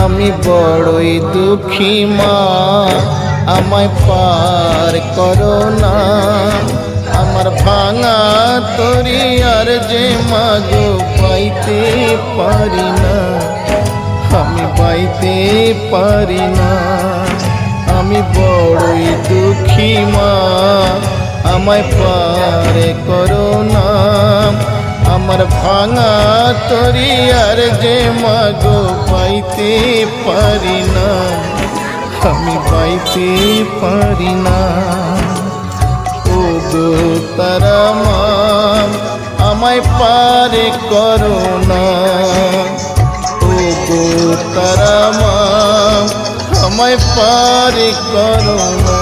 আমি বড়ই দুঃখী মা। আমায় পার করো না। আমার ভাঙা তরি আর যে মাগো পাইতে পারি না। আমি পাইতে পারি না। আমি বড়ই দুঃখী মা। আমায় পার করো না। ভাঙা তরি আর যে মাগো পাইতে পারি না, আমি পাইতে পারি না। ও গো তারা মা, আমায় পারে করো না। ও গো তারা মা, আমায় পারে করো না।